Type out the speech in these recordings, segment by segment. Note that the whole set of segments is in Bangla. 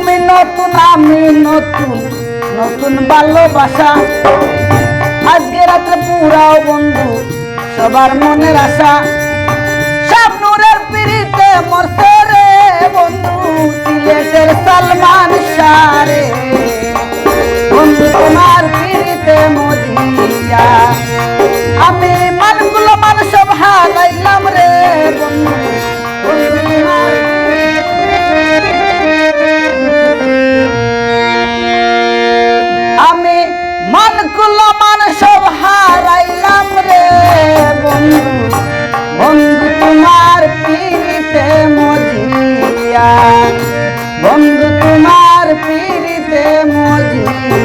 তুমি নতুন, আমি নতুন নতুন ভালোবাসা। আজকে রাত্রে পুরাও বন্ধু, সবার মনের আশা। সব নূরের পিড়িতে মরছে রে বন্ধু, সিলেটের সালমান সারে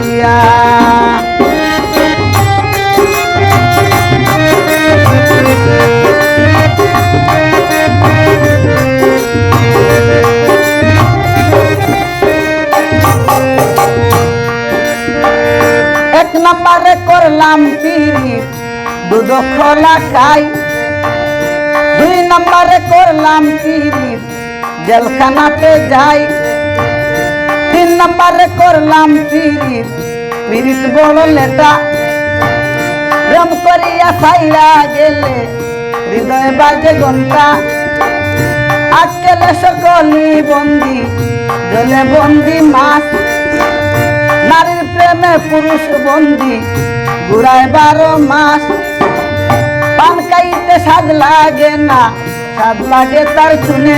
মজিয়া এক নম্বরে করলাম পিড়ি দুধ খোলা খাই দুই নম্বরে করলাম পিড়ি জেলখানাতে যাই। নম্বরে করলাম পিড়ি পিড়িত বড় লেটা প্রেম করিয়া সাইরা গেলে হৃদয় বাজে ঘণ্টা। আজকেলে সকলি বন্দি, জলে বন্দি মাছ। নারীর প্রেমে পুরুষ বন্দি, ঘুরায় বারো মাস। পান খাইতে স্বাদ লাগে না, স্বাদ লাগে তার শুনে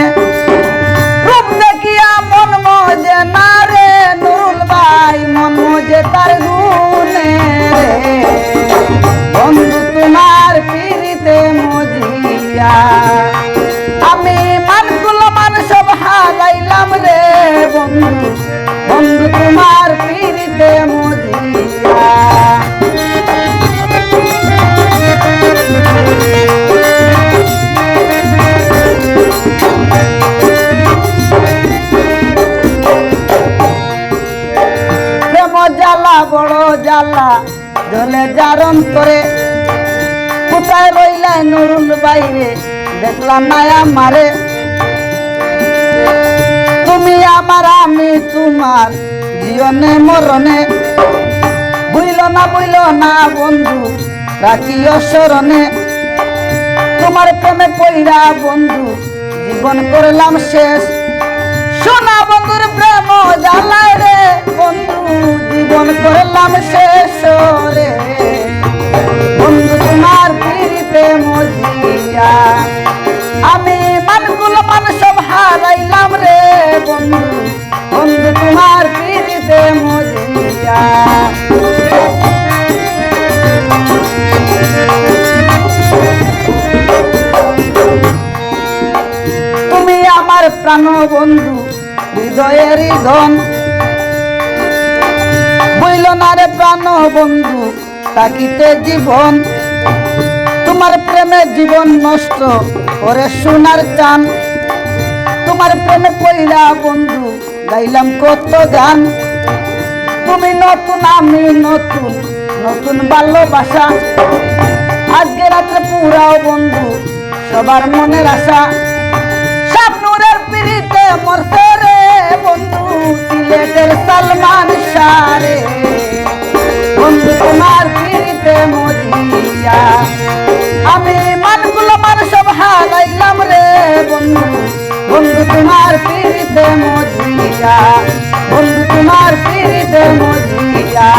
বড় জ্বালা, জলে জারণ করে। কোথায় রইলাই নুরুল বাইরে? দেখলাম না আমারে তুমি আমার, আমি তোমার, জীবনে মরণে। বুইল না বুইল না বন্ধু রাখি স্মরণে। তোমার প্রেমে পইরা বন্ধু, জীবন করলাম শেষ। সোনা বন্ধুর প্রেম জ্বালায় আমি মানগুলো মান সব হারাইলাম রে বন্ধু। বন্ধু, তোমার পিড়িতে তুমি আমার প্রাণ বন্ধু, হৃদয়েরই ধন। বইল না রে প্রাণ বন্ধু, তাকিতে জীবন। তোমার প্রেমে জীবন নষ্ট করে সোনার চান। তোমার প্রেমে পইলা বন্ধু, গাইলাম কত গান। তুমি নতুন, আমি নতুন নতুন ভালোবাসা। আজকে রাত্রে পুরাও বন্ধু, সবার মনের আশা। স্বপ্নুরের পিড়িতে মরছে রে বন্ধু, সিলেটের সালমান সারে বন্ধু, তোমার বন্ধু তোমার পিড়িতে মজিয়া বন্ধু তোমার পিড়িতে মজিয়া।